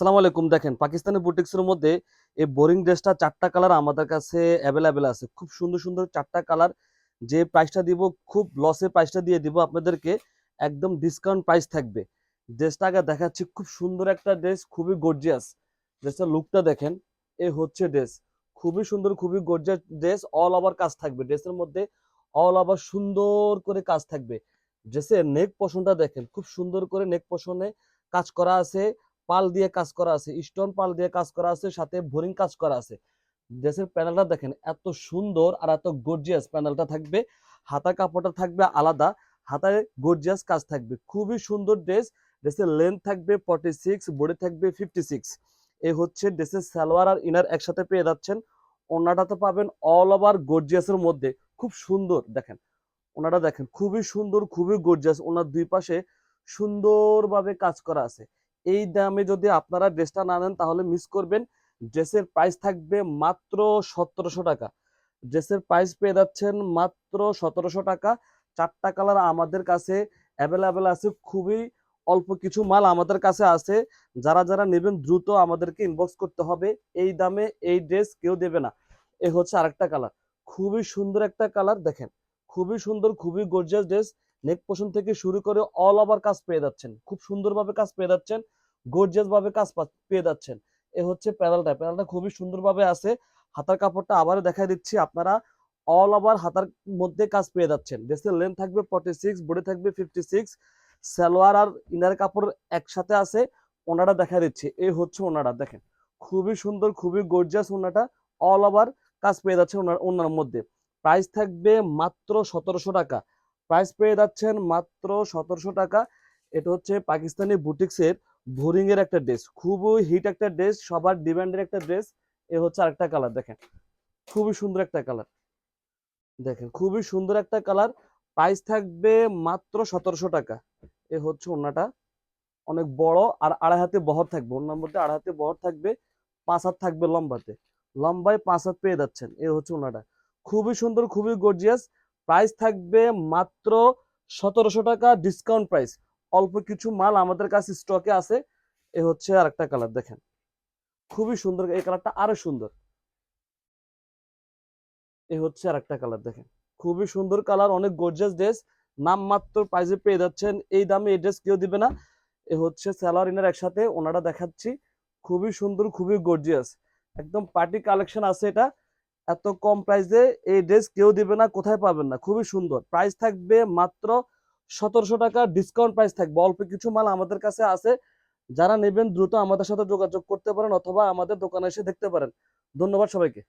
আসসালামু আলাইকুম। দেখেন, পাকিস্তানি বুটিক্সের মধ্যে এই বোরিং ড্রেসটা চারটা কালার আমাদের কাছে অ্যাভেলেবেল আছে। খুব সুন্দর সুন্দর চারটা কালার। যে প্রাইসটা দিব, খুব লসে প্রাইসটা দিয়ে দিব আপনাদেরকে। একদম ডিসকাউন্ট প্রাইস থাকবে। ড্রেসটা আগে দেখাচ্ছি, খুব সুন্দর একটা ড্রেস, খুবই গর্জিয়াস ড্রেসটার লুকটা দেখেন, এ হচ্ছে ড্রেস। খুবই সুন্দর, খুবই গর্জিয়াস ড্রেস অল ওভার কাজ থাকবে। ড্রেসের মধ্যে অল ওভার সুন্দর করে কাজ থাকবে। ড্রেসের নেক পোষণটা দেখেন, খুব সুন্দর করে নেক পোষণে কাজ করা আছে। পাল দিয়ে কাজ করা আছে, স্টোন পাল দিয়ে কাজ করা আছে, সাথে বোরিং কাজ করা আছে। ড্রেসের প্যানেলটা দেখেন, এত সুন্দর আর এত গর্জিয়াস প্যানেলটা থাকবে। হাতা কাপড়টা থাকবে আলাদা, হাতায় গর্জিয়াস কাজ থাকবে। খুবই সুন্দর ড্রেস, ড্রেসের লেন্থ থাকবে ফর্টি সিক্স বডি থাকবে ফিফটি সিক্স এই হচ্ছে ড্রেসের সালোয়ার আর ইনার একসাথে পেয়ে যাচ্ছেন। ওনাটাতে পাবেন অল ওভার গর্জিয়াসের মধ্যে। খুব সুন্দর, দেখেন। ওনাটা দেখেন, খুবই সুন্দর, খুবই গর্জিয়াস ওনার দুই পাশে সুন্দরভাবে কাজ করা আছে। এই দামে যদি আপনারা ড্রেসটা না নেন, তাহলে মিস করবেন। ড্রেসের প্রাইস থাকবে মাত্র সতেরোশো টাকা। ড্রেসের প্রাইস পেয়ে যাচ্ছেন মাত্র সতেরোশো টাকা। চারটা কালার আমাদের কাছে অ্যাভেলেবেল আছে। খুবই অল্প কিছু মাল আমাদের কাছে আছে। যারা যারা নেবেন, দ্রুত আমাদেরকে ইনবক্স করতে হবে। এই দামে এই ড্রেস কেউ দেবে না। এ হচ্ছে আরেকটা কালার খুবই সুন্দর একটা কালার দেখেন। খুবই সুন্দর, খুবই গর্জিয়াস ড্রেস নেক পোষণ থেকে শুরু করে অল ওভার কাজ পেয়ে যাচ্ছেন। খুব সুন্দরভাবে কাজ পেয়ে যাচ্ছেন। গর্জিয়াস ভাবে কাজ পেয়ে যাচ্ছেন। এ হচ্ছে প্যানেলটা। প্যানেলটা খুবই সুন্দরভাবে আছে। হাতার কাপড়টা আবারও দেখাই দিচ্ছি, আপনারা অল ওভার হাতার মধ্যে কাজ পেয়ে যাচ্ছেন। ড্রেসের লেন্থ থাকবে ফর্টি সিক্স বডি থাকবে ফিফটি সিক্স সালোয়ার আর ইনার কাপড় একসাথে আছে, ওনাটা দেখাই দিচ্ছি। এই হচ্ছে ওনাটা, দেখেন। খুবই সুন্দর, খুবই গর্জিয়াস ওনাটা অল ওভার কাজ পেয়ে যাচ্ছে ওনার ওনার মধ্যে। প্রাইস থাকবে মাত্র সতেরোশো টাকা। প্রাইস পেয়ে যাচ্ছেন মাত্র সতেরোশো টাকা। এটা হচ্ছে পাকিস্তানি বুটিক্সের বোরিং এর একটা ড্রেস খুবই হিট একটা ড্রেস সবার ডিমান্ডের একটা ড্রেস এ হচ্ছে আরেকটা কালার দেখেন। খুবই সুন্দর একটা কালার দেখেন, খুবই সুন্দর একটা কালার প্রাইস থাকবে মাত্র সতেরোশো টাকা। এ হচ্ছে ওনাটা অনেক বড়, আর আড়াই হাতে বহর থাকবে। ওনার মধ্যে আড়াই হাতে বহর থাকবে, পাঁচ হাত থাকবে লম্বাতে। লম্বায় পাঁচ হাত পেয়ে যাচ্ছেন, এ হচ্ছে ওনাটা খুবই সুন্দর, খুবই গর্জিয়াস প্রাইস থাকবে মাত্র সতেরোশো টাকা ডিসকাউন্ট প্রাইস অল্প কিছু মাল আমাদের কাছে স্টকে আছে। এ হচ্ছে আরেকটা কালার দেখেন। খুবই সুন্দর, এই কালারটা আরও সুন্দর। এ হচ্ছে আরেকটা কালার দেখেন। খুবই সুন্দর কালার অনেক গর্জিয়াস ড্রেস নাম মাত্র প্রাইসে পেয়ে যাচ্ছেন। এই দামে এই ড্রেস কেউ দিবে না। এ হচ্ছে স্যালোয়ার ইনার একসাথে ওনারা দেখাচ্ছি। খুবই সুন্দর, খুবই গর্জিয়াস একদম পার্টি কালেকশন আছে এটা। এত কম প্রাইসে এই ড্রেস কেউ দিবে না, কোথায় পাবেন না? খুবই সুন্দর। প্রাইস থাকবে মাত্র সতেরোশো টাকা ডিসকাউন্ট প্রাইস থাকবে। অল্প কিছু মাল আমাদের কাছে আছে। যারা নেবেন দ্রুত আমাদের সাথে যোগাযোগ করতে পারেন অথবা আমাদের দোকানে এসে দেখতে পারেন। ধন্যবাদ সবাইকে।